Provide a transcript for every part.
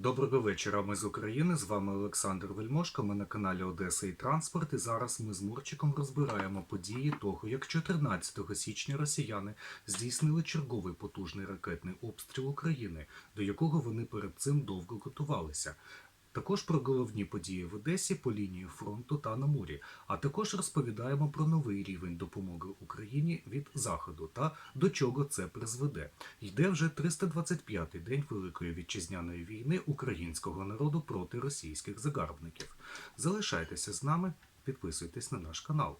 Доброго вечора. Ми з України. З вами Олександр Вельмошко. Ми на каналі Одеса і Транспорт. І зараз ми з Мурчиком розбираємо події того, як 14 січня росіяни здійснили черговий потужний ракетний обстріл України, до якого вони перед цим довго готувалися. Також про головні події в Одесі по лінії фронту та на морі. А також розповідаємо про новий рівень допомоги Україні від заходу та до чого це призведе. Йде вже 325-й день Великої вітчизняної війни українського народу проти російських загарбників. Залишайтеся з нами, підписуйтесь на наш канал.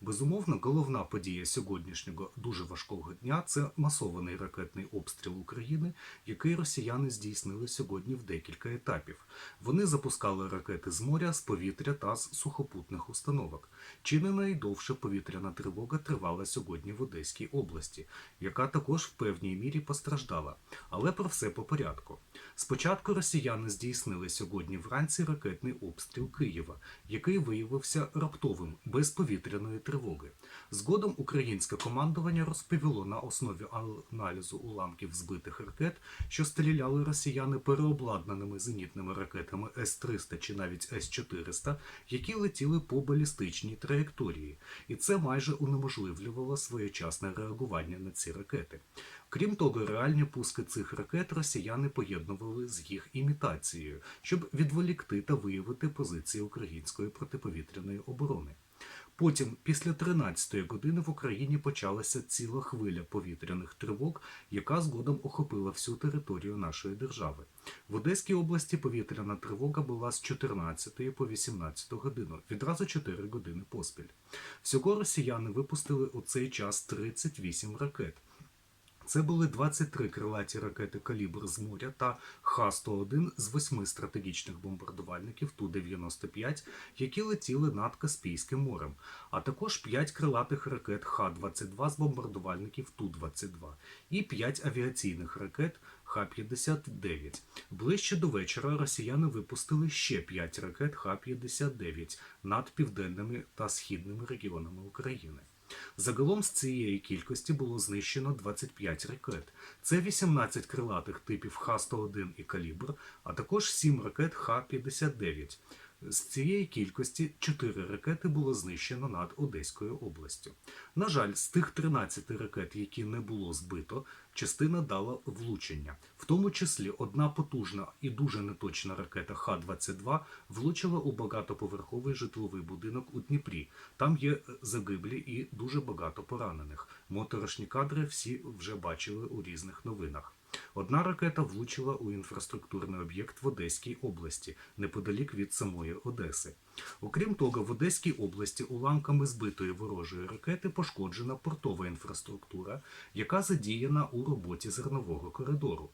Безумовно, головна подія сьогоднішнього дуже важкого дня це масований ракетний обстріл України, який росіяни здійснили сьогодні в декілька етапів. Вони запускали ракети з моря, з повітря та з сухопутних установок. Чи не найдовша повітряна тривога тривала сьогодні в Одеській області, яка також в певній мірі постраждала. Але про все по порядку. Спочатку росіяни здійснили сьогодні вранці ракетний обстріл Києва, який виявився раптовим, без повітряної тривоги. Згодом українське командування розповіло на основі аналізу уламків збитих ракет, що стріляли росіяни переобладнаними зенітними ракетами С-300 чи навіть С-400, які летіли по балістичній траєкторії, і це майже унеможливлювало своєчасне реагування на ці ракети. Крім того, реальні пуски цих ракет росіяни поєднували з їх імітацією, щоб відволікти та виявити позиції української протиповітряної оборони. Потім, після 13-ї години, в Україні почалася ціла хвиля повітряних тривог, яка згодом охопила всю територію нашої держави. В Одеській області повітряна тривога була з 14 по 18 годину, відразу 4 години поспіль. Всього росіяни випустили у цей час 38 ракет. Це були 23 крилаті ракети «Калібр» з моря та Х-101 з восьми стратегічних бомбардувальників Ту-95, які летіли над Каспійським морем, а також 5 крилатих ракет Х-22 з бомбардувальників Ту-22 і 5 авіаційних ракет Х-59. Ближче до вечора росіяни випустили ще 5 ракет Х-59 над південними та східними регіонами України. Загалом з цієї кількості було знищено 25 ракет. Це 18 крилатих типів Х-101 і «Калібр», а також 7 ракет Х-59. З цієї кількості 4 ракети було знищено над Одеською областю. На жаль, з тих 13 ракет, які не було збито, частина дала влучення. В тому числі одна потужна і дуже неточна ракета Х-22 влучила у багатоповерховий житловий будинок у Дніпрі. Там є загиблі і дуже багато поранених. Моторошні кадри всі вже бачили у різних новинах. Одна ракета влучила у інфраструктурний об'єкт в Одеській області, неподалік від самої Одеси. Окрім того, в Одеській області уламками збитої ворожої ракети пошкоджена портова інфраструктура, яка задіяна у роботі зернового коридору.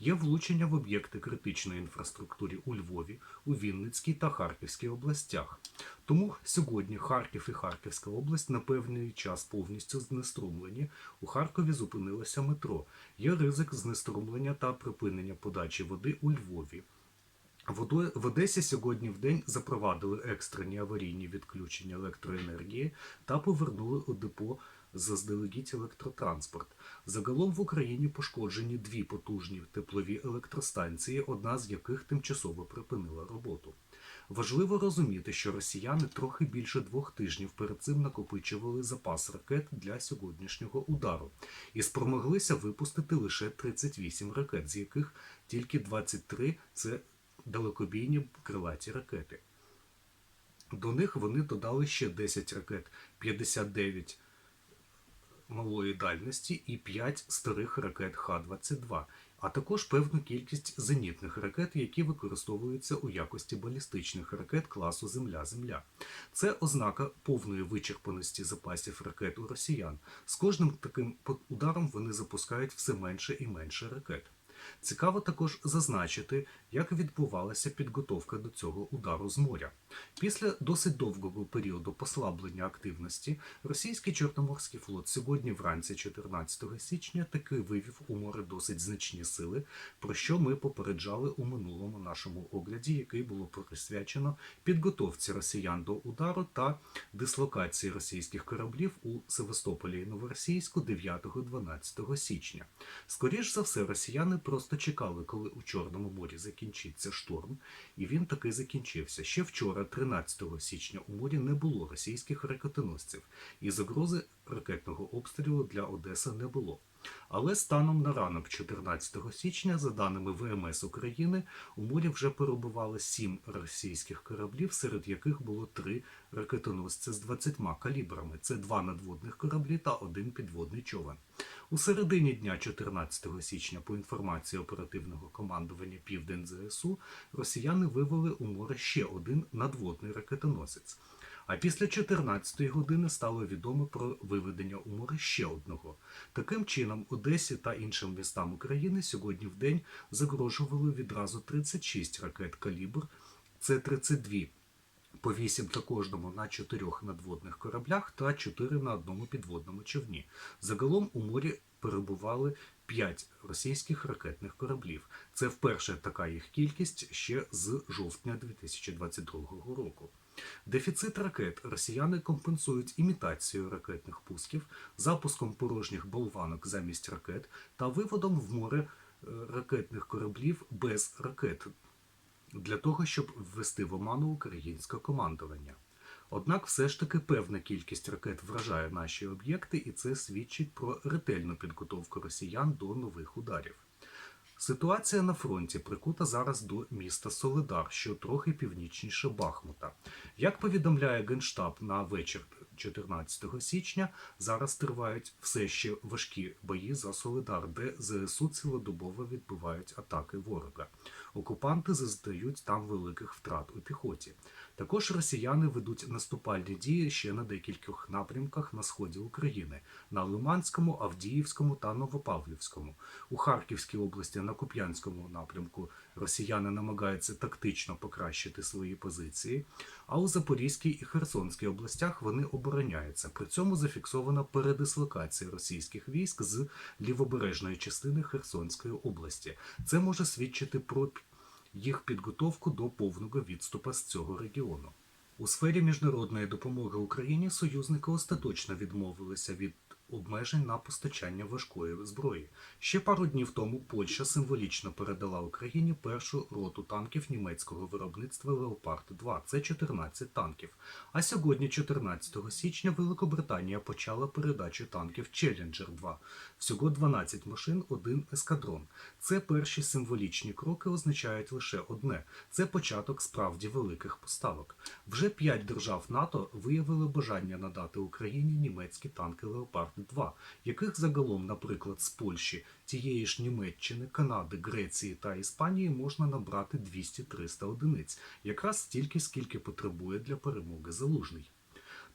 Є влучення в об'єкти критичної інфраструктури у Львові, у Вінницькій та Харківській областях. Тому сьогодні Харків і Харківська область на певний час повністю знеструмлені. У Харкові зупинилося метро. Є ризик знеструмлення та припинення подачі води у Львові. В Одесі сьогодні в день запровадили екстрені аварійні відключення електроенергії та повернули у депо заздалегідь електротранспорт. Загалом в Україні пошкоджені дві потужні теплові електростанції, одна з яких тимчасово припинила роботу. Важливо розуміти, що росіяни трохи більше двох тижнів перед цим накопичували запас ракет для сьогоднішнього удару і спромоглися випустити лише 38 ракет, з яких тільки 23 – це далекобійні крилаті ракети. До них вони додали ще 10 ракет 59 малої дальності і 5 старих ракет Х-22, а також певну кількість зенітних ракет, які використовуються у якості балістичних ракет класу Земля-Земля. Це ознака повної вичерпаності запасів ракет у росіян. З кожним таким ударом вони запускають все менше і менше ракет. Цікаво також зазначити, як відбувалася підготовка до цього удару з моря. Після досить довгого періоду послаблення активності російський Чорноморський флот сьогодні вранці 14 січня таки вивів у море досить значні сили, про що ми попереджали у минулому нашому огляді, який було присвячено підготовці росіян до удару та дислокації російських кораблів у Севастополі і Новоросійську 9-12 січня. Скоріш за все, росіяни просто чекали, коли у Чорному морі закінчиться шторм, і він таки закінчився. Ще вчора, 13 січня, у морі не було російських ракетоносців, і загрози ракетного обстрілу для Одеси не було. Але станом на ранок 14 січня, за даними ВМС України, у морі вже перебували сім російських кораблів, серед яких було три ракетоносці з 20 калібрами. Це два надводних кораблі та один підводний човен. У середині дня 14 січня, по інформації оперативного командування Південь ЗСУ, росіяни вивели у море ще один надводний ракетоносець. А після 14-ї години стало відомо про виведення у море ще одного. Таким чином, Одесі та іншим містам України сьогодні в день загрожували відразу 36 ракет калібр. Це 32 по 8 на кожному на 4 надводних кораблях та 4 на одному підводному човні. Загалом у морі перебували 5 російських ракетних кораблів. Це вперше така їх кількість ще з жовтня 2022 року. Дефіцит ракет росіяни компенсують імітацією ракетних пусків, запуском порожніх болванок замість ракет та виводом в море е, ракетних кораблів без ракет для того, щоб ввести в оману українське командування. Однак все ж таки певна кількість ракет вражає наші об'єкти, і це свідчить про ретельну підготовку росіян до нових ударів. Ситуація на фронті прикута зараз до міста Солидар, що трохи північніше Бахмута. Як повідомляє Генштаб на вечір 14 січня, зараз тривають все ще важкі бої за Солидар, де ЗСУ цілодобово відбивають атаки ворога. Окупанти зазнають там великих втрат у піхоті. Також росіяни ведуть наступальні дії ще на декількох напрямках на сході України на Лиманському, Авдіївському та Новопавлівському. У Харківській області на Куп'янському напрямку росіяни намагаються тактично покращити свої позиції, а у Запорізькій і Херсонській областях вони обороняються. При цьому зафіксована передислокація російських військ з лівобережної частини Херсонської області. Це може свідчити про їх підготовку до повного відступу з цього регіону. У сфері міжнародної допомоги Україні союзники остаточно відмовилися від обмежень на постачання важкої зброї. Ще пару днів тому Польща символічно передала Україні першу роту танків німецького виробництва Леопард 2 це 14 танків. А сьогодні, 14 січня, Великобританія почала передачу танків Челленджер 2 всього 12 машин, один ескадрон. Це перші символічні кроки означають лише одне: це початок справді великих поставок. Вже п'ять держав НАТО виявили бажання надати Україні німецькі танки Леопард 2 яких загалом, наприклад, з Польщі, тієї ж Німеччини, Канади, Греції та Іспанії можна набрати 200-300 одиниць, якраз стільки, скільки потребує для перемоги залужний.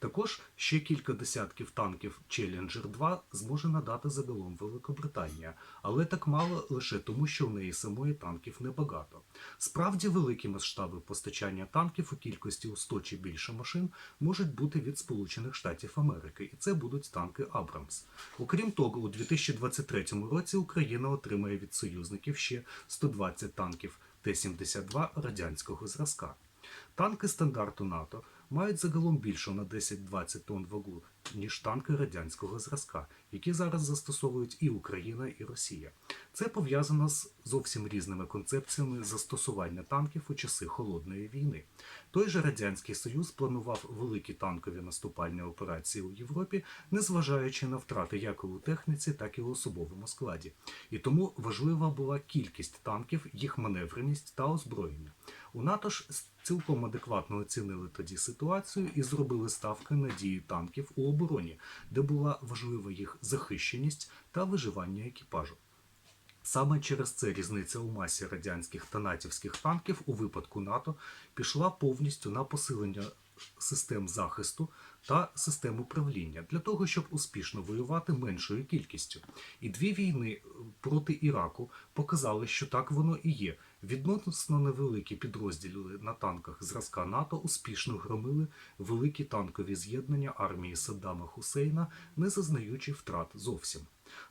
Також ще кілька десятків танків Challenger 2 зможе надати загалом Великобританія, але так мало лише тому, що в неї самої танків небагато. Справді великі масштаби постачання танків у кількості у 100 чи більше машин можуть бути від Сполучених Штатів Америки, і це будуть танки Абрамс. Окрім того, у 2023 році Україна отримає від союзників ще 120 танків Т-72 радянського зразка. Танки стандарту НАТО мають загалом більшу на 10-20 тонн вагу, ніж танки радянського зразка, які зараз застосовують і Україна, і Росія. Це пов'язано з зовсім різними концепціями застосування танків у часи холодної війни. Той же радянський союз планував великі танкові наступальні операції у Європі, незважаючи на втрати як у техніці, так і у особовому складі. І тому важлива була кількість танків, їх маневреність та озброєння. У НАТО ж цілком адекватно оцінили тоді ситуацію і зробили ставки на дії танків у обороні, де була важлива їх захищеність та виживання екіпажу. Саме через це різниця у масі радянських та натівських танків у випадку НАТО пішла повністю на посилення систем захисту та систем управління для того, щоб успішно воювати меншою кількістю. І дві війни проти Іраку показали, що так воно і є. Відносно невеликі підрозділи на танках зразка НАТО успішно громили великі танкові з'єднання армії Саддама Хусейна, не зазнаючи втрат зовсім.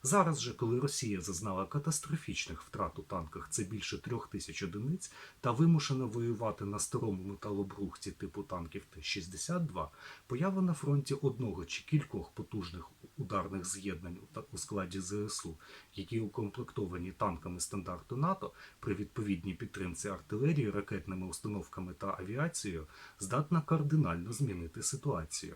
Зараз же, коли Росія зазнала катастрофічних втрат у танках, це більше трьох тисяч одиниць, та вимушена воювати на старому металобрухті типу танків Т-62, поява на фронті одного чи кількох потужних ударних з'єднань у складі ЗСУ, які укомплектовані танками стандарту НАТО при відповідній підтримці артилерії, ракетними установками та авіацією, здатна кардинально змінити ситуацію.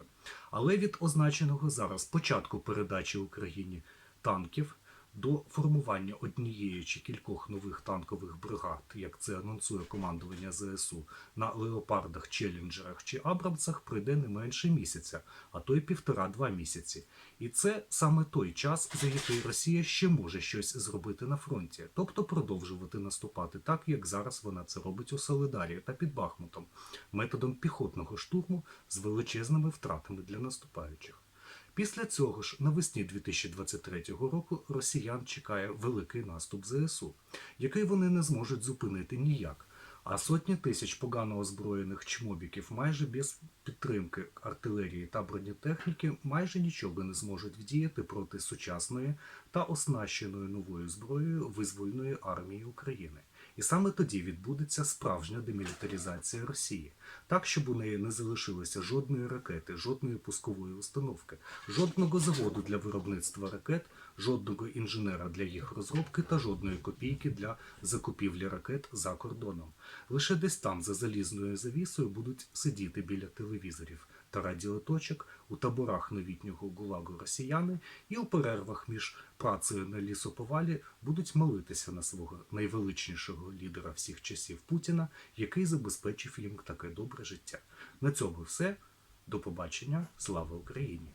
Але від означеного зараз початку передачі Україні танків до формування однієї чи кількох нових танкових бригад, як це анонсує командування ЗСУ, на леопардах, челленджерах чи абрамсах пройде не менше місяця, а то й півтора-два місяці. І це саме той час, за який Росія ще може щось зробити на фронті, тобто продовжувати наступати так, як зараз вона це робить у Солидарі та під Бахмутом, методом піхотного штурму з величезними втратами для наступаючих. Після цього ж навесні 2023 року росіян чекає великий наступ ЗСУ, який вони не зможуть зупинити ніяк. А сотні тисяч погано озброєних чмобіків майже без підтримки артилерії та бронетехніки майже нічого не зможуть вдіяти проти сучасної та оснащеної новою зброєю визвольної армії України. І саме тоді відбудеться справжня демілітаризація Росії, так щоб у неї не залишилося жодної ракети, жодної пускової установки, жодного заводу для виробництва ракет, жодного інженера для їх розробки та жодної копійки для закупівлі ракет за кордоном. Лише десь там, за залізною завісою, будуть сидіти біля телевізорів та радіоточок у таборах новітнього гулагу росіяни і у перервах між працею на лісоповалі будуть молитися на свого найвеличнішого лідера всіх часів Путіна, який забезпечив їм таке добре життя. На цьому все. До побачення. Слава Україні!